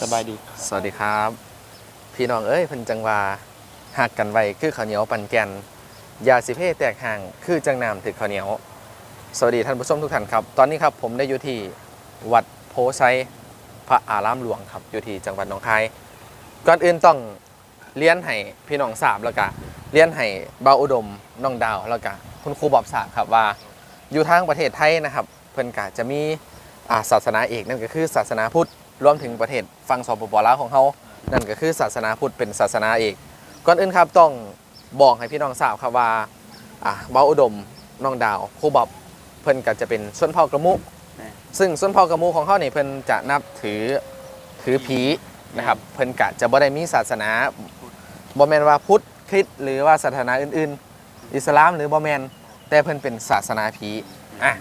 สบายดี สวัสดีครับ พี่น้องเอ้ยเพิ่นจังว่าหักกันไว้คือข้าวเหนียวปันแกนยาสิเพแตกห่างคือจังน้ำถึกข้าวเหนียว สวัสดีท่านผู้ชมทุกท่านครับ ตอนนี้ครับผมได้อยู่ที่วัดโพไซพระอารามหลวงครับอยู่ที่จังหวัดหนองคาย ก่อนอื่นต้องเลี้ยนให้พี่น้องทราบแล้วก็เลี้ยนให้เบาอุดมน้องดาวแล้วก็คุณครูบอบทราบครับว่า อยู่ทางประเทศไทยนะครับ เพิ่นก็จะมีศาสนาเอกนั่นก็คือศาสนาพุทธ รวมถึงประเทศฝั่งสปปลาวของเขานั่นก็คือศาสนาพุทธเป็นศาสนาเอกก่อนอื่นครับต้องบอกให้พี่น้องทราบครับว่าอะเบาอุดมน้องดาวครูบอบเพิ่นก็จะเป็นชนเผ่ากระมุแม่ซึ่งชนเผ่ากระมุของเขาเนี่ยเพิ่นจะนับถือถือผีนะครับเพิ่นกะจะบ่ได้มีศาสนาบ่แม่นว่าพุทธคริสต์หรือว่าศาสนาอื่นๆ อิสลามหรือบ่แม่นแต่เพิ่นเป็นศาสนาผีอะ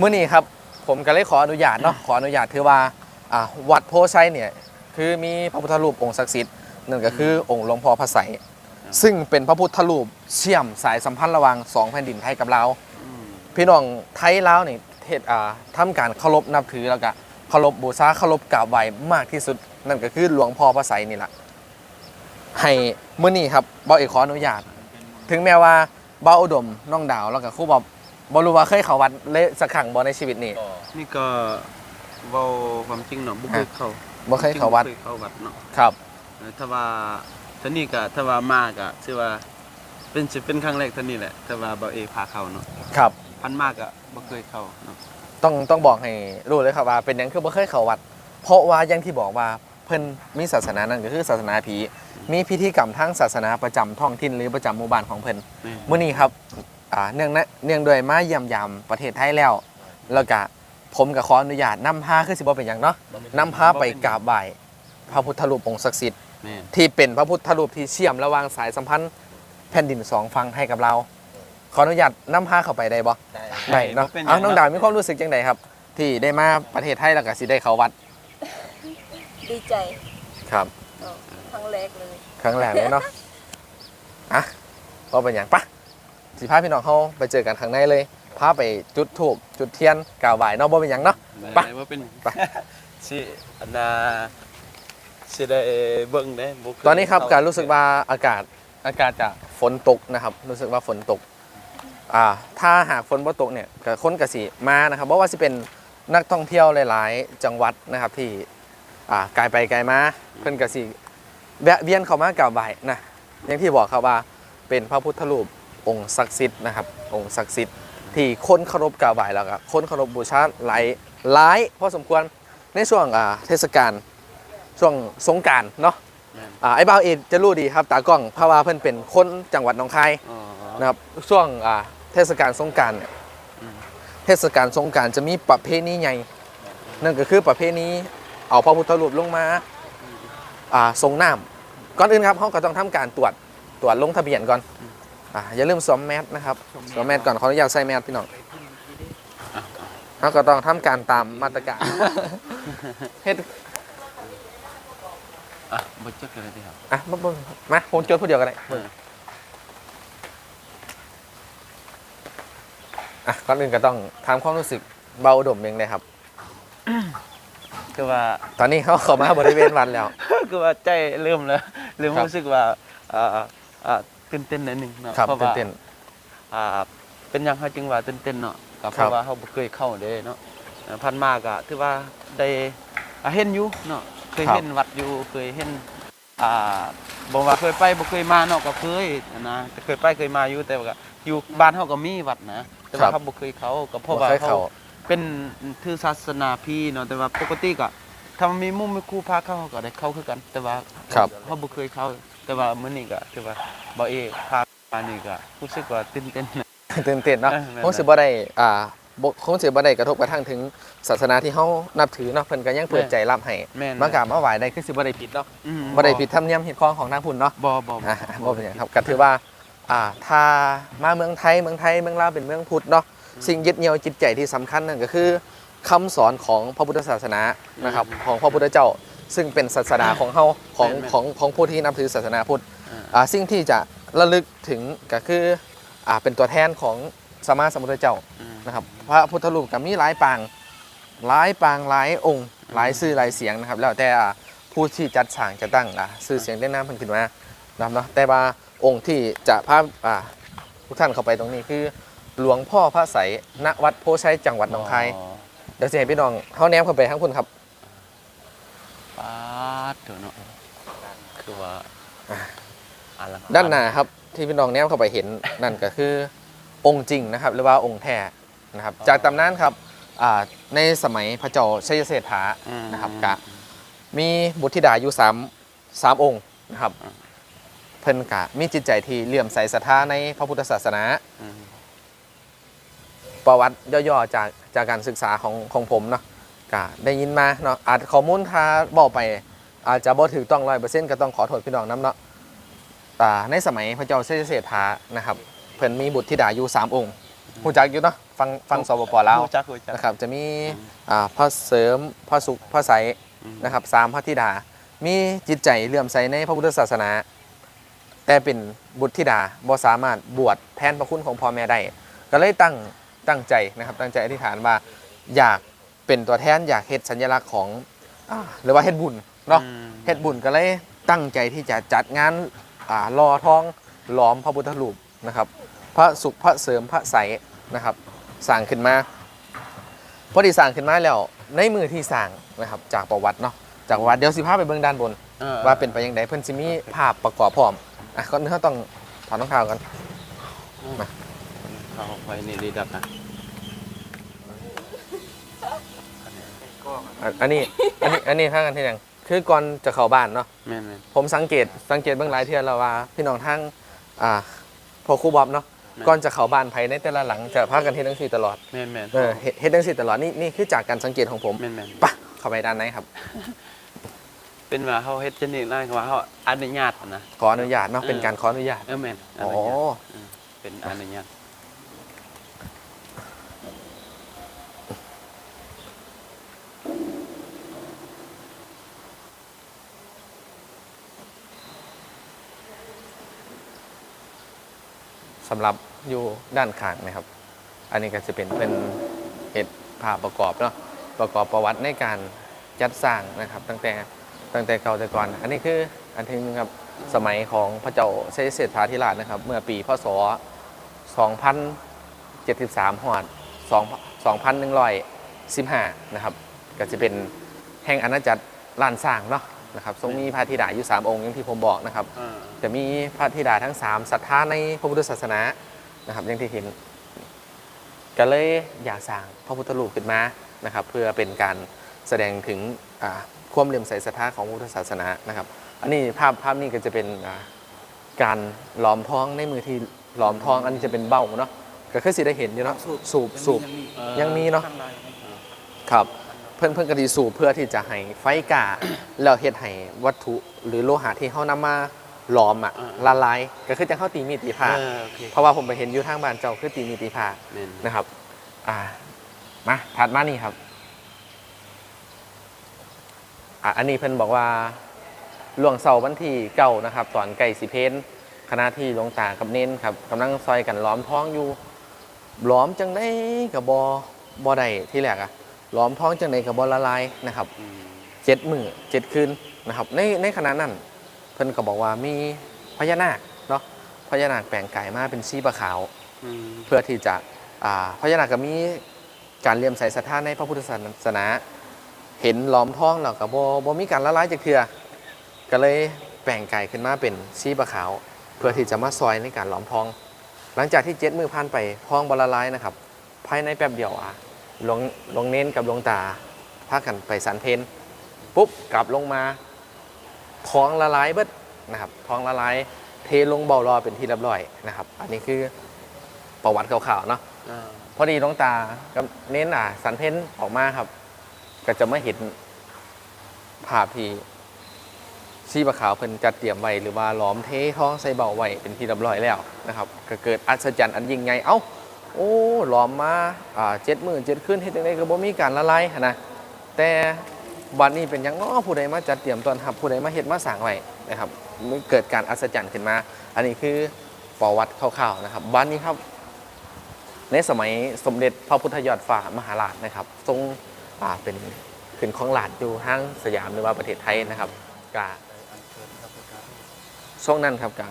มื้อนี้ครับผมก็เลยขออนุญาตเนาะขออนุญาตถือว่าอะ วัดโพไซเนี่ยคือมีพระพุทธรูปองค์ศักดิ์สิทธิ์นั่นก็คือองค์หลวงพ่อพระไสยซึ่งเป็นพระพุทธรูปเชื่อมสายสัมพันธ์ระหว่างสองแผ่นดินไทยกับลาวพี่น้องไทยลาวนี่เทศอ่าทำการเคารพนับถือแล้วก็เคารพบูชาเคารพกราบไหว้มากที่สุด นั่นก็คือหลวงพ่อพระไสยนี่แหละให้มื้อนี้ครับเบาเอกขออนุญาต ถึงแม้ว่าเบาอุดมน้องดาวแล้วก็ครู่บอบบ่รู้ว่าเคยเข้าวัดเลยสักครั้งบ่ในชีวิตนี้นี่ก็ เว้าความจริงเนาะบ่เคยเข้าบ่เคยเข้าวัดบ่เคยเข้าวัดเนาะครับเออถ้าว่าท่านี่ก็ถ้าว่ามาก็ชื่อว่าเป็นสิเป็นครั้งแรกท่านี่แหละถ้าว่าบ่าวเอกพาเข้าเนาะครับพันมากก็บ่เคยเข้าเนาะต้องต้องบอกให้รู้เลยครับว่าเป็นหยังคือบ่เคยเข้าวัด เพราะว่าอย่างที่บอกว่าเพิ่นมีศาสนานั่นก็คือศาสนาผีมีพิธีกรรมทางศาสนาประจำท้องถิ่นหรือประจำหมู่บ้านของเพิ่นแม่มื้อนี้ครับอ่าเนื่องนะเนื่องด้วยมาเยี่ยมยามประเทศไทยแล้วแล้วก็ ผมก็ขออนุญาตนำพาคือสิบ่เป็นหยังเนาะนำพาไปกราบไหว้พระพุทธรูปองค์ศักดิ์สิทธิ์แม่นที่เป็นพระพุทธรูปที่เชื่อมระหว่างสายสัมพันธ์แผ่นดินสองฝั่งให้กับเรา ขออนุญาตนำพาเข้าไปได้บ่ได้เนาะบ่ป็หยัเอาน้องดาวเะมีความรู้สึกจังไดครับ ที่ได้มาประเทศไทยแล้วก็สิได้เข้าวัดดีใจครับ เออครั้งแรกเลย ครั้งแรกเลยเนาะ อะก็เป็นอย่างปะสิพาพี่น้องเขาไปเจอกันข้างในเลย พาไปจุดธูปจุดเทียนกล่าวไหว้เนาะบ่เป็นอย่างเนาะ ไปได้บ่เป็นไป สิอันน่ะสิได้เบิ่งได้บ่เคยตอนนี้ครับเข้การรู้สึกว่าอากาศอากาศจะฝนตกนะครับ รู้สึกว่าฝนตกอ่าถ้าหากฝนบ่ตกเนี่ยก็คนกสิมานะครับเพราะว่าสิเป็นนักท่องเที่ยวหลาย ๆ จังหวัดนะครับที่อ่าไกลไปไกลมาเพิ่นกสิแวะเวียนเข้ามากราบไหว้นะอย่างที่บอกครับว่าเป็นพระพุทธรูปองค์ศักดิ์สิทธิ์นะครับ องค์ศักดิ์สิทธิ์ ที่คนเคารพกราบไหว้แล้วก็คนเคารพบูชาหลายหลายพอสมควรในช่วงอ่าเทศกาลช่วงสงกรารเนาะแม่นอ่าไอ้บ่าวเอ็ดจะรู้ดีครับตากล้องเพราะว่าเพิ่นเป็นคนจังหวัดหนองคายอ๋อนะครับช่วงอ่าเทศกาลสงกรารเนี่ยอืมเทศกาลสงกรารจะมีประเพณีใหญ่นั่นก็คือประเพณีเอาพระพุทธรูปลงมาอ่าทรงน้ำก่อนอื่นครับเขาก็ต้องทำการตรวจตรวจลงทะเบียนก่อน อ่าอย่าลืมสวมแมสนะครับสวมแมสก่อนขออนุญาตใส่แมสพี่น้องเขาก็ต้องทำการตามมาตรการเฮ็ดอะบ่จักเลยเด้ครับอะมาเบิ่งมาผมจดผู้เดียวกันเลยเอออะก่อนอื่นก็ต้องถามความรู้สึกเบาอุดมเองเลยครับ คือว่าตอนนี้เขาเข้ามาบริเวณวัดแล้ว คือว่าใจเริ่มแล้วเริ่มครับรู้สึกว่าอ่าอ่า ตื่นเต้นนิดนึงเนาะครับเพราะตื่ว่านเต้น อ่าเป็นหยังเขาจึงว่าตื่นเต้นเนาะก็เพครัราะบ ว่าเขาบ่เคยเข้าเด้เนาะเอ่อพันมากอะถือว่าได้อ่าเห็นอยู่เนาะเคยเห็นวัดอยู่เคยเห็นอ่าบ่ว่าเคยไปบ่เคยมาเนาะก็เคยนะแต่เคยไปเคยมาอยู่แต่ว่าก็อยู่บ้านเฮาก็มีวัดนะ แต่ว่าเขาบ่เคยเข้าก็เพราะว่าบ่เคยเขาเข้าเป็นถือศาสนาพี่เนาะแต่ว่าปกติก็ถ้ามันมีหมุมมีครูพาเข้าเขาก็ได้เข้าคือกัน แต่ว่าครับ เขาบ่เคยเข้า แต่ว่ามื้อนี้ก็คือว่าบ่เอพามานี่ก็รู้สึกว่าตื่นเต้นนะตื่นเต้นเนาะเออแม่น คงสิบ่ได้อ่าบ่คงสิบ่ได้กระทบกระทั่งถึงศาสนาที่เขานับถือเนาะเพิ่นก็ยังเปิดใจรับให้แม่นมากราบมาไหว้ได้คือสิบ่ได้ผิดเนาะอืมบ่ได้ผิดธรรมเนียมผิดข้องของทางพุ่นเนาะ บ่บ่บ่อ่าบ่เป็นหยังครับก็ถือว่าอ่าถ้ามาเมืองไทยเมืองไทยเมืองลาวเป็นเมืองพุทธเนาะสิ่งยึดเหนี่ยวจิตใจที่สำคัญนั่นก็คือคำสอนของพระพุทธศาสนานะครับของพระพุทธเจ้า ซึ่งเป็นศาสนาของเฮาของของของผู้ที่นับถือศาสนาพุทธอ่าอ่าสิ่งที่จะระลึกถึงก็คืออ่าเป็นตัวแทนของสมมาสมพุทธเจ้าอืมนะครับพระพุทธรูปก็มีหลายปางหลายปางหลายองค์หลายชื่อหลายเสียงนะครับ แล้วแต่อ่าผู้ที่จัดสร้างจะตั้งอะซื้อเสียงได้น้ำเพิ่นขึ้นมานะครับเนาะแต่ว่าองค์ที่จะพาอ่าทุกท่านเข้าไปตรงนี้คือหลวงพ่อพระไสยณวัดโพชัยจังหวัดหนองคายอ๋อเดี๋ยวจะให้พี่น้องเฮาแนมเข้าไปทั้งคุณครับ ปาดเถอะเนาะคือว่าอลังกรด้านหน้าครับที่พี่น้องแนมเข้าไปเห็นนั่นก็คือองค์จริงนะครับ หรือว่าองค์แท้นะครับ จากตำนานครับอ่าในสมัยพระเจ้าชัยเศรษฐาอืมนะครับกะมีบุตรธิดาอยู่สามสามองค์นะครับอืมเพิ่นกะมีจิตใจที่เลื่อมใสศรัทธาในพระพุทธศาสนา อืมประวัติย่อๆจากจากการศึกษาของของผมเนาะ กะได้ยินมาเนาะอาจข้อมูลถ้าบอกไป อาจจะบ่ถูกต้องร้อยเปอร์เซ็นต์ก็ต้องขอโทษพี่น้องน้ำเนาะอ่าในสมัยพระเจ้าเชยเศรษฐานะครับเพิ่นมีบุตรธิดาอยู่สามองค์หูจักอยู่เนาะฟังฟังสปปลาวรู้จักรู้จัก นะครับจะมีอืมอ่าพระเสริมพระสุขพระไสยอืม นะครับสามพระธิดา มีจิตใจเลื่อมใสในพระพุทธศาสนา แต่เป็นบุตรธิดาบ่สามารถบวชแทนพระคุณของพ่อแม่ได้ก็เลยตั้งตั้งใจนะครับตั้งใจอธิษฐานว่าอยาก เป็นตัวแทนอยากเฮ็ดสัญลักษณ์ของอาหรือว่าเฮ็ดบุญเนาะอืมเฮ็ดบุญก็เลยตั้งใจที่จะจัดงานอ่ารอทองหลอมพระพุทธรูปนะครับ พระสุขพระเสริมพระใสยนะครับสร้างขึ้นมาพอดีสร้างขึ้นมาแล้วในมือที่สร้างนะครับจากประวัติเนาะจากประวัติเดี๋ยวสิพาไปเบื้องด้านบนออว่าเป็นไปยังไงเพิ่นสิมีภาพประกอบพร้อมอะก่อนอื่นเราต้องถอดรองเท้ากัน เข้าไปนี่ดีดักนะ อะอันนี้ อันนี้ อันนี้ทางกันที่ยัง คือก่อนจะเข้าบ้านเนาะ แม่นแม่นผมสังเกต สังเกตเบื้องหลายเทื่อแล้วว่า พี่น้องทางอ่าพอครูบอบเนาะ ก่อนจะเข้าบ้านภายในแต่ละหลังจะพากันเฮ็ดจังซี่ตลอด แม่นแม่นเออ เฮ็ดเฮ็ดจังซี่ตลอด นี่นี่คือจากการสังเกตของผมแม่นแม่นปะเข้าไปด้านในครับ เป็นว่าเขาเฮ็ดจังนี้ได้คือว่าเขาอนุญาตนะ ขออนุญาตเนาะ เป็นการขออนุญาต เออแม่นออ๋อ นุญาตเออเป็นอนุญาต สำหรับอยู่ด้านข้างนะครับ อันนี้ก็จะเป็นเป็นเหตุภาพประกอบเนาะประกอบประวัติในการจัดสร้างนะครับ ตั้งแต่ตั้งแต่เก่าแต่ก่อน อันนี้คืออันที่หนึงครับสมัยของพระเจ้าเซเสษฐาธิราชนะครับ เมื่อปีพศ 2073หอด2 2115 นะครับ ก็จะเป็นแห่งอาณาจักรล้านสร้างเนาะ นะครับทรงมีพระธิดาอยู่ 3 องค์อย่างที่ผมบอกนะครับเออจะมีพระธิดาทั้ง 3ศรัทธาในพระพุทธศาสนานะครับอย่างที่เห็นก็เลยอยากสร้างพระพุทธรูปขึ้นมานะครับเพื่อเป็นการแสดงถึงอ่าความเลื่อมใสศรัทธาของพระพุทธศาสนานะครับ อันนี้ภาพภาพนี้ก็จะเป็นอ่าการหลอมทองในมือที่หลอมทองอันนี้จะเป็นเบ้าเนาะก็คือสิได้เห็นอยู่เนาะสูบสูบเออยังมีเนาะครับเพื่อนเพื่อนกดีสูบเพื่อที่จะให้ไฟกาแล้วเฮ็ดให้วัตถุหรือโลหะที่เขานำมาหลอมอะอ่าละลายก็คือจะเข้าตีมีดตีผ้าเออโอเคเพราะว่าผมไปเห็นอยู่ทางบ้านเจ้าคือตีมีดตีผ้าแม่นนะครับ อ่ามาถัดมานี่ครับอะอันนี้เพิ่นบอกว่าล่วงเสาร์วันที่เก้านะครับ ตอนไก่สิเพนคณะที่หลวงตากับเน้นครับกำลังซอยกันล้อมท้องอยู่ล้อมจังได้กับบอบอใดที่แรกอะ ล้อมท้องจังไดกับบอละลายนะครับอืมเจ็ดมือเจ็ดคืนนะครับในในขณะนั้นเพิ่นก็บอกว่ามีพญานาคเนาะพญานาคแปลงกายมาเป็นสีปลาขาวอืมเพื่อที่จะอ่าพญานาคก็มีการเลี่ยมใสศรัทธาในพระพุทธศาสนา เห็นล้อมท้องแล้วก็บ่บ่มีการละลายจากเทือก็เลยแปลงกายขึ้นมาเป็นสีปลาขาว เพื่อที่จะมาซอยในการล้อมทอง หลังจากที่เจ็ดมือผ่านไปทองบละลายนะครับ ภายในแป๊บเดียวอะ หลวงหลวงเน้นกับหลวงตาพากันไปสันเพนปุ๊บกลับลงมาทองละลายเบิดนะครับทองละลายเทลงเบารอเป็นที่เรียบร้อยนะครับ อันนี้คือประวัติข่าวๆเนาะเออพอดีหลวงตากับเน้นอะสันเพนออกมาครับ ก็จะไม่เห็นภาพที่ชีบะขาวเพิ่นจัดเตรียมไว้หรือว่าหลอมเทท้องใส่เบาไว้เป็นที่เรียบร้อยแล้วนะครับก็เกิดอัศจรรย์อันยิ่งใหญ่เอ้า โอ้หลอมมาอ่าเจ็ดหมื่นเจ็ดขึ้นเฮ็ดจังไดก็บ่มีการละลายหั้นนะแต่บัดนี้เป็นหยังเนาะผู้ใดมาจัดเตรียมตอนรับผู้ใดมาเฮ็ดมาสร้างไว้นะครับมันเกิดการอัศจรรย์ขึ้นมา อันนี้คือประวัติคร่าวๆนะครับบัดนนี้ครับ ในสมัยสมเด็จพระพุทธยอดฟ้ามหาราชนะครับ ทรงอ่าเป็นขึ้นของหลาดอยู่ห้างสยามหรือว่าประเทศไทยนะครับกะช่วงนั้นครับกะ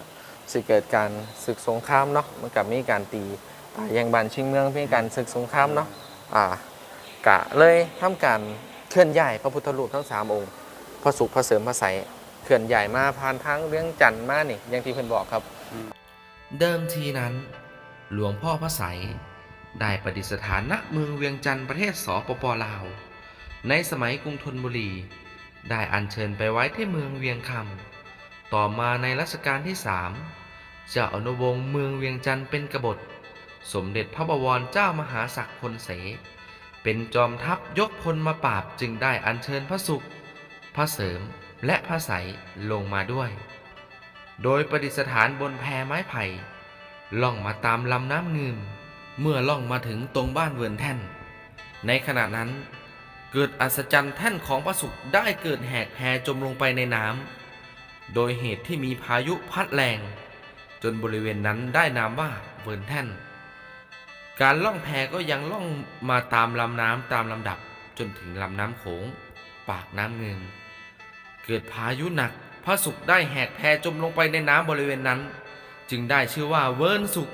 สิเกิดการศึกสงครามเนาะมันกับมีการตี แยังบานชิงเมืองมีการศึกสงครามเนาะอ่ากะเลยทำการเคลื่อนย้ายพระพุทธรูปทั้งสามองค์ พระสุขพระเสริมพระใสเคลื่อนย้ายมาผ่านทางเรื่องจันทร์มานี่อย่างที่เพิ่นบอกครับ เดิมทีนั้น หลวงพ่อพระไสได้ประดิษฐานณเมืองเวียงจันทร์ประเทศสปปลาว ในสมัยกรุงธนบุรี ได้อัญเชิญไปไว้ที่เมืองเวียงคำต่อมาในรัชกาลที่สามเจ้าอนุวงศ์เมืองเวียงจันทร์เป็นกบฏ สมเด็จพระบวรเจ้ามหาศักดิ์พลเส เป็นจอมทัพยกพลมาปราบจึงได้อัญเชิญพระสุข พระเสริมและพระไสยลงมาด้วย โดยประดิษฐานบนแพไม้ไผ่ล่องมาตามลำน้ำงืมเมื่อล่องมาถึงตรงบ้านเวิร์นแท่น ในขณะนั้น เกิดอัศจรรย์แท่นของพระสุขได้เกิดแหกแพจมลงไปในน้ำโดยเหตุที่มีพายุพัดแรง จนบริเวณนั้นได้นามว่าเวิร์นแท่น การล่องแพก็ยังล่องมาตามลำน้ำตามลำดับจนถึงลำน้ำโขง ปากน้ำเงิน เกิดพายุหนัก พระสุขได้แหกแพจมลงไปในน้ำบริเวณนั้น จึงได้ชื่อว่าเวิร์นสุข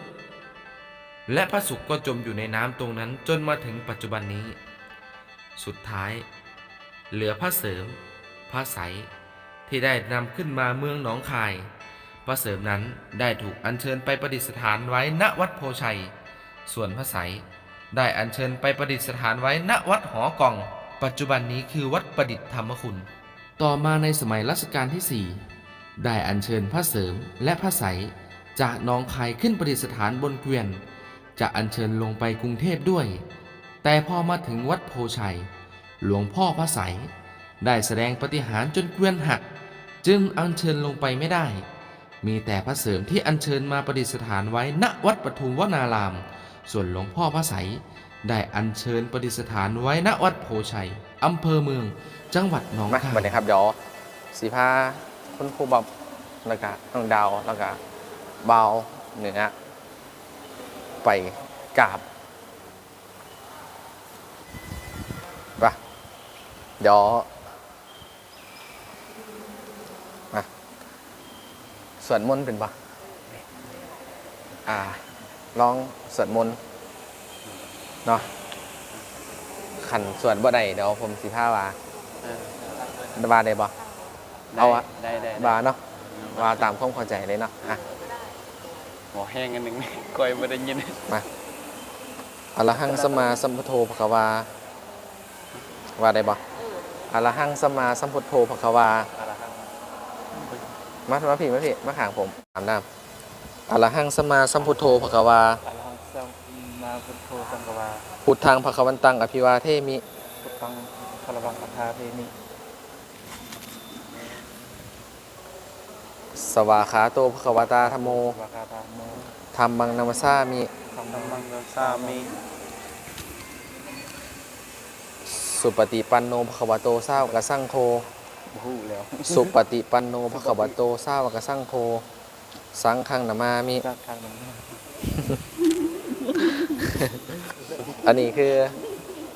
และพระสุขก็จมอยู่ในน้ำตรงนั้นจนมาถึงปัจจุบันนี้ สุดท้าย เหลือพระเสริม พระใสที่ได้นำขึ้นมาเมืองหนองคาย พระเสริมนั้นได้ถูกอัญเชิญไปประดิษฐานไว้ณวัดโพชัย ส่วนพระใสยได้อัญเชิญไปประดิษฐานไว้ณวัดหอกอง ปัจจุบันนี้คือวัดประดิษฐ์ธรรมคุณ ต่อมาในสมัยรัชกาลที่ 4 ได้อัญเชิญพระเสริมและพระใสยจากหนองคายขึ้นประดิษฐานบนเกวียน จะอัญเชิญลงไปกรุงเทพด้วย แต่พอมาถึงวัดโพชัย หลวงพ่อพระใสยได้แสดงปฏิหารจนเกวียนหัก จึงอัญเชิญลงไปไม่ได้ มีแต่พระเสริมที่อัญเชิญมาประดิษฐานไว้ณวัดปทุมวนาราม ส่วนหลวงพ่อพระใสยได้อัญเชิญประดิษฐานไว้ณวัดโพชัยอำเภอเมือง จังหวัดหนองคายวันนี้ครับเดี๋ยวสีพาคุณครูบอบแล้วก็น้องดาวแล้วก็เบาเหนือไปกราบปะเดี๋ยวมาสวดมนต์เป็นปะอ่า ลองสวดมนต์เนาะขันสวดบ่ได้เดี๋ยวผมสีผ้าว่าเออบาได้บ่เอาอะ ได้ได้ได้บาเนาะบาตามความเข้าใจเลยเนาะอะหมอแห้งอันหนึงก้อยบ่ได้ยินอะระหังสมมาสัมพุทโธภควาว่าได้บ่อะระหังสมมาสัมพุทโธภควา อะไรครับมามาพี่มาพี่มาข้างผมถามน้ำ อะระหังสมมาสัมพุทโธภควา อะระหังสัมมาพุทโธสังกวาพุทธังภควันตังอภิวาเทมิ พุทธังคารวังอัฏฐาเทมิสวาขาโตภควตาธรรมโมวากาตาโมธรรมังนามสามิธัมมังกัสสามิสุปฏิปันโนภควโตสาวกสังโฆบ่ฮู้แล้ว สุปฏิปันโนภควโตสาวกสังโฆ สังฆังนามามิจักทางนั้นอันนี้คือ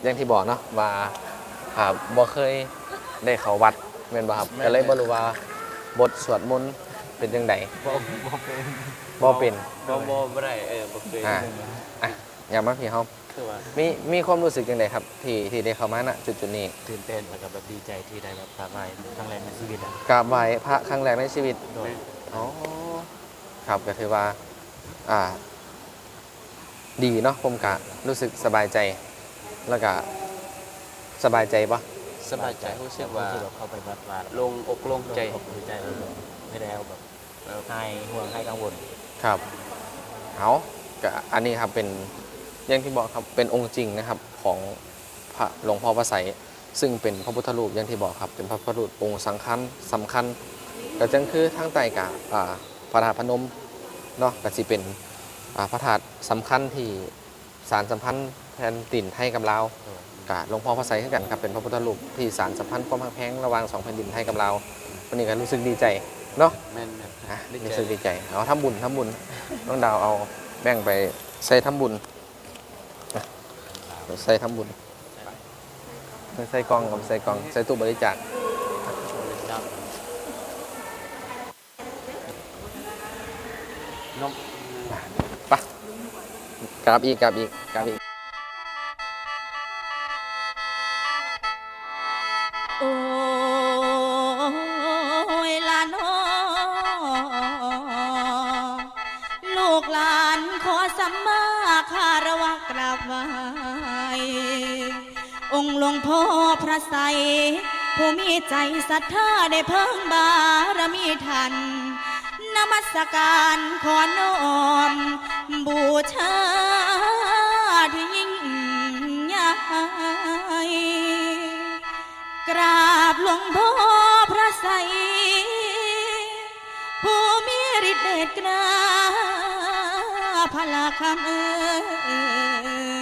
อย่างที่บอกเนาะว่าอ่าบ่เคยได้เข้าวัดแม่นบ่ครับก็เลยบ่รู้ว่าบทสวดมนต์เป็นจังไดบ่บ่เป็นบ่เป็นบ่บ่บ่ได้เออบ่เคยอ่าอะอย่ามาพี่เฮาคือว่ามีมีความรู้สึกจังไดครับ ที่ที่ได้เข้ามาณจุดจุดๆนี้ตื่นเต้นแล้วก็แบบดีใจที่ได้แบบกราบไหว้ครั้งแรกในชีวิตอะกราบไหว้พระครั้งแรกในชีวิต โดย อ๋อ ครับก็ถือว่าอ่า ดีเนาะผมกะรู้สึกสบายใจ แล้วก็สบายใจปะสบายใจรู้สึกว่าที่เราเข้าไปวัดวาดโลงอกโลงใจอกดีใจเราแบบไม่ได้เอาแบบให้ห่วงให้กังวลครับเอาก็อันนี้ครับเป็นอย่างที่บอกครับเป็นองค์จริงนะครับของพระหลวงพ่อพระไสยซึ่งเป็นพระพุทธรูปอย่างที่บอกครับเป็นพระพุทธรูปองค์สำคัญสำคัญก็จังคือทั้งไตรกะอ่า พระธาตุพนมเนาะก็สิเป็นอ่าพระธาตุสำคัญที่สารสัมพันธ์แทนติ่นให้กับเราวกะหลวงพ่อพระไสยคือกันครับเป็นพระพุทธรูปที่สารสัมพันธ์ความหักแพงระหว่างสองแผ่นดินให้กับเราววันนี้ก็รู้สึกดีใจเนาะแม่นแม่นอะดีใจรู้สึกดีใจเอาทำบุญทำบุญน้องดาวเอาแบ่งไปใส่ทำบุญอะใส่ทำบุญใส่กล่องกับใส่กล่องใส่ตู้บริจาค นมไปกราบอีกกราบอีกกราบอีก โอ้ยลานอลูกหลานขอสัมมาคารวะกราบไหว้องค์หลวงพ่อพระไสยผู้มีใจศรัทธาได้เพิ่งบารมีทันน มัสการขอน้อม บูชาที่ยิ่งใหญ่กราบหลวงพ่อพระไสผู้มีฤทธิ์เดชกล้าพลาคำเอิ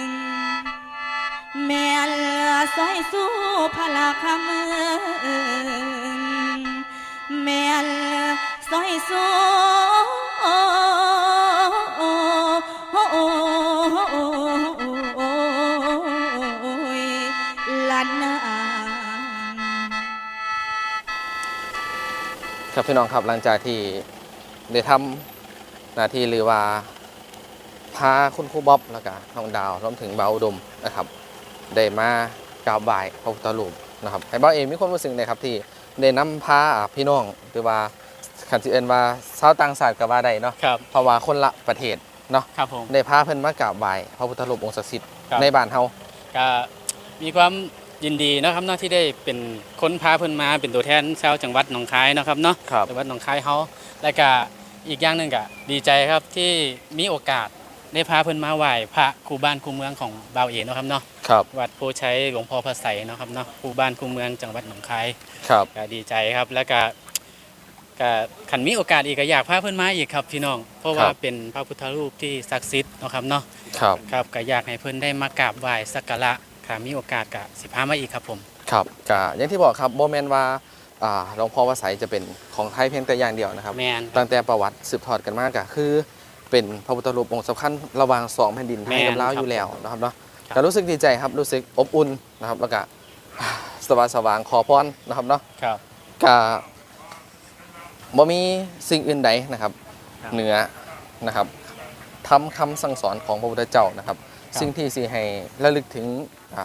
งแม่นสอยสู้พลาคำเอิงแม่นสอ ยสู้ลันนาครับพี่น้องครับหลังจากที่ได้ทำหน้าที่หรือว่าพาคุณครูบ๊อบแล้วก็น้องดาวรวมถึงเบาอุดมนะครับ ได้มากราบไหว้พระพุทธรูปนะครับให้เบาเองมีความรู้สึกนะครับที่ได้นำพาพี่น้องหรือว่า คันสิเอิ้นว่าชาวต่างชาติก็ว่าได้เนาะครับเพราะว่าคนละประเทศเนาะครับผมได้พาเพิ่นมากราบไหว้พระพุทธรูปองค์ศักดิ์สิทธิ์ครับในบ้านเฮาก็มีความยินดีนะครับเนาะที่ได้เป็นคนพาเพิ่นมาเป็นตัวแทนชาวจังหวัดหนองคายเนาะครับเนาะครับจังหวัดหนองคายเฮาและก็อีกอย่างหนึ่งก็ดีใจครับที่มีโอกาสได้พาเพิ่นมาไหว้พระครูบ้านครูเมืองของบาวเอกเนาะครับเนาะครับวัดโพชัยหลวงพ่อพระไสยเนาะครับเนาะครูบ้านครูเมืองจังหวัดหนองคายครับก็ดีใจครับแล้วก็ ก็ขันมีโอกาสอีกก็อยากพาเพิ่นมาอีกครับพี่น้อง เพราะว่าเป็นพระพุทธรูปที่ศักดิ์สิทธิ์เนาะครับเนาะครับครับก็อยากให้เพิ่นได้มากราบไหว้สักการะถ้ามีโอกาสก็สิพามาอีกครับผม ครับก็อย่างที่บอกครับโมเมนว่าอ่าหลวงพ่อวสัยจะเป็นของไทยเพียงแต่อย่างเดียวนะครับ แมนตั้งแต่ประวัติสืบทอดกันมากก็คือ เป็นพระพุทธรูปองค์สำคัญระหว่างสองแผ่นดินไทยกับลาวอยู่แล้วนะครับเนาะครับ ก็รู้สึกดีใจครับรู้สึกอบอุ่นนะครับแล้วก็สว่างสว่างขอพรนะครับเนาะ ครับ ก็ บ่มีสิ่งอื่นใดนะครับครับเหนือนะครับทำคำสั่งสอนของพระพุทธเจ้านะครับครับสิ่งที่สิให้ระลึกถึงอ่า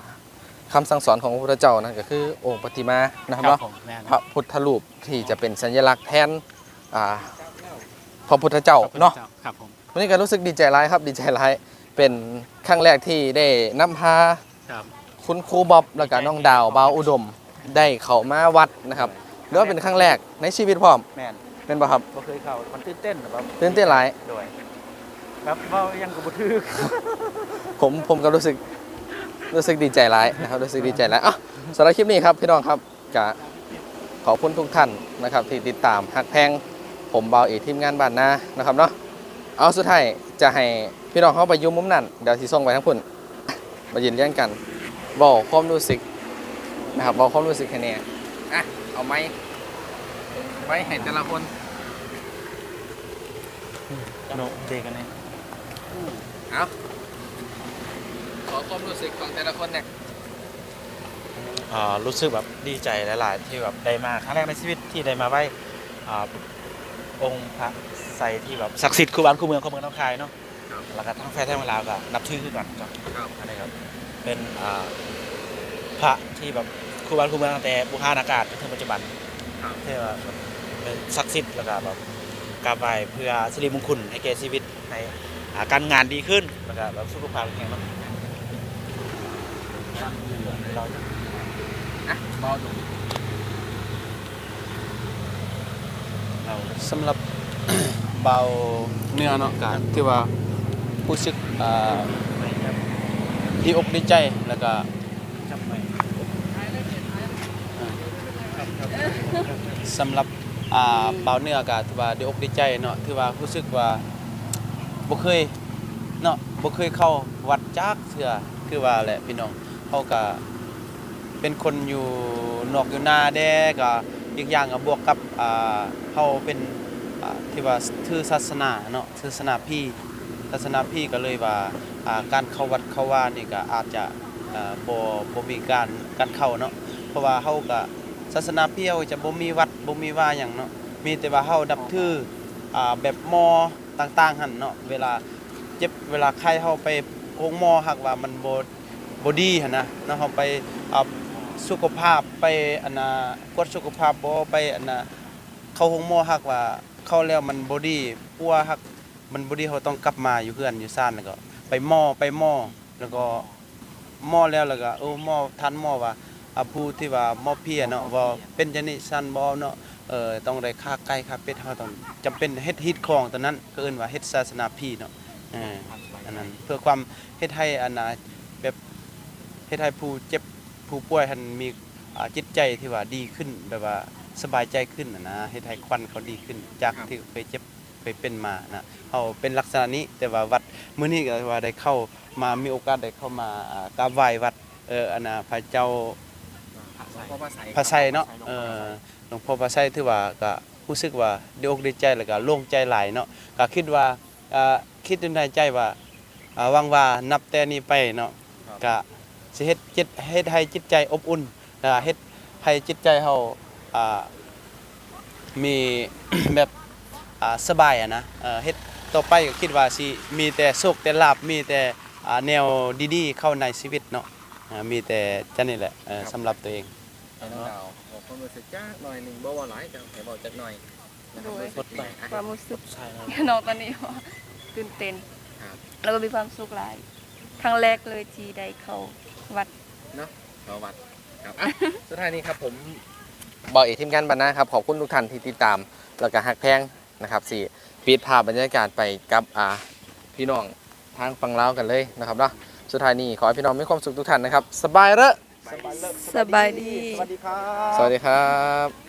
คำสั่งสอนของพระพุทธเจ้านั่นก็คือองค์ปฏิมานะครับครับเนาะผมแมนพระพุทธรูปที่จะเป็นสัญลักษณ์แทนอ่าพระพุทธเจ้าเนาะครับผมวันนี้ก็รู้สึกดีใจร้ายครับดีใจร้ายเป็นครั้งแรกที่ได้นำพาครับคุณครูบ๊อบแล้วก็น้องดาวบาวอุดม ได้เข้ามาวัดนะครับ หรือว่าเป็นครั้งแรกในชีวิตพร้อมแม่นเป็นป่ะครับบ่เคยเข้ามันตื่นเต้นนะครับตื่นเต้นหลายโดยครับเว้ายังก็บ่ถึกผมผมก็รู้สึกรู้สึกดีใจร้ายนะครับรู้สึกดีใจร้ายอะสำหรับคลิปนี้ครับพี่น้องครับก็ขอบคุณทุกท่านนะครับ ที่ติดตามฮักแพงผมเบาเอกทีมงานบ้านนานะครับเนาะเอาสุดท้ายจะให้พี่น้องเข้าไปอยุ่มุมนั่นเดี๋ยวสิส่งไปทั้งพุ่นมายืนเลี้ยงกันบอกความรู้สึกนะครับบอกความรู้สึกแค่นี้อะ เอาไหมไว้ให้แต่ละคนโนเจกันนี่เอาขอความรู้สึกของแต่ละคนเนี่ยอ่ารู้สึกแบบดีใจหลายๆที่แบบได้มาครั้งแรกในชีวิตที่ได้มาไหว้อ่าองค์พระไสยที่แบบศักดิ์สิทธิ์คู่บ้านคู่เมืองคู่เมืองน้องคายเนาะแล้วก็ทั้งแฟนทั้งเวลาวก็นับถือคือกันครับครับอันนี้ครับเป็นอ่าพระที่แบบ คู่บ้านคู่เมืองตั้งแต่บุหานอากาศจนถึงปัจจุบันที่ว่าแบบเป็นศักดิ์สิทธิ์แล้วก็แบบกราบไหว้เพื่อสิริมงคลให้แก่ชีวิตให้อ่าการงานดีขึ้นแล้วก็แบบสุขภาพแข็งแรงเราจะอะเบาดูเราสำหรับเบาเนื้อเนาะการที่ว่ารู้สึกอ่าดีอกดีใจแล้วก็ สำหรับอ่าเบาเนื้อก็ถือว่าดีอกดีใจเนาะถือว่ารู้สึกว่าบ่เคยเนาะบ่เคยเข้าวัดจักเทื่อคือว่าแหละพี่น้องเขาก็เป็นคนอยู่นอกอยู่นาแดก็อีกอย่างก็บวกกับอ่าเฮาเป็นอ่าที่ว่าถือศาสนาเนาะถือศาสนาพี่ศาสนาพี่ก็เลยว่าอ่าการเข้าวัดเข้าว่านี่ก็อาจจะอ่าบ่บ่มีการการเข้าเนาะเพราะว่าเฮาก็ ศาสนาเพียวจะบ่มีวัดบ่มีว่าหยังเนาะมีแต่ว่าเฮานับถืออ่าแบบมอต่างๆหั่นเนาะเวลาเจ็บเวลาไข้เฮาไปโรงหมอหักว่ามันบ่บ่ดีหั่นนะเนาะเฮาไปอ่าสุขภาพไปอันน่ะกวดสุขภาพบ่ไปอันน่ะเข้าโรงหมอหักว่าเข้าแล้วมันบ่ดีปัวหักมันบ่ดีเฮาต้องกลับมาอยู่เพื่อนอยู่ซ่านแล้วก็ไปหมอไปหมอแล้วก็หมอแล้วแล้วก็โอ้หมอทันหมอว่า ผู้ที่ว่ามอเพียเนาะว่าเป็นจังนี้ซันบ่เนาะเอ่อต้องได้ค่าไก่ค่าเป็ดเฮาต้องจำเป็นเฮ็ดฮิตของตอนนั้นก็เอิ้นว่าเฮ็ดศาสนาพี่เนาะเอออันนั้นเพื่อความเฮ็ดให้อันน่ะแบบเฮ็ดให้ผู้เจ็บผู้ป่วยหันมีจิตใจที่ว่าดีขึ้นแบบว่าสบายใจขึ้นน่ะนะเฮ็ดให้ควันเขาดีขึ้น จากที่เคยเจ็บเคยเป็นมานะเฮาเป็นลักษณะนี้แต่ว่าวัดมื้อนี้ก็ว่าได้เข้ามามีโอกาสได้เข้ามาอ่ากราบไหว้วัดเอออันน่ะพระเจ้า พระไซเนาะเออหลวงพ่อพระไซถือว่าก็รู้สึกว่าดีอกดีใจแล้วก็โล่งใจหลายเนาะก็คิดว่าอ่าคิดในใจว่าอ่าหวังว่านับแต่นี้ไปเนาะก็สิเฮ็ดจิตเฮ็ดให้จิตใจอบอุ่นนะเฮ็ดให้จิตใจเฮาอ่ามีแบบอ่าสบายอะนะเออเฮ็ดต่อไปก็คิดว่าสิมีแต่โชคแต่ลาภมีแต่อ่าแนวดีๆเข้าในชีวิตเนาะอ่ามีแต่จะนี่แหละเอ่อสำหรับตัวเองให้ น้องดาวบอกความรู้สึกจ้าหน่อยหนึงบ่ว่าหลายจังให้บอกจักหน่อยนะครับโดยรู้สึกยังไงอะ ความรู้สึกใช่ครับน้องตอนนี้ว่าตื่นเต้นครับ แล้วก็มีความสุขหลายครั้งแรกเลยที่ได้เข้าวัดเอาวัดครับอะสุดท้ายนี้ครับผมบอกเอกทีมงานบรรณาครับขอบคุณทุกท่านที่ติดตามแล้วก็ฮักแพงนะครับสี่ปิดภาพบรรยากาศไปกับอ่าพี่น้องทางฝั่งลาวกันเลยนะครับเนาะสุดท้ายนี้ขอให้พี่น้องมีความสุขทุกท่านนะครับ สบายเด้อ สบายดี สวัสดีครับ สวัสดีครับ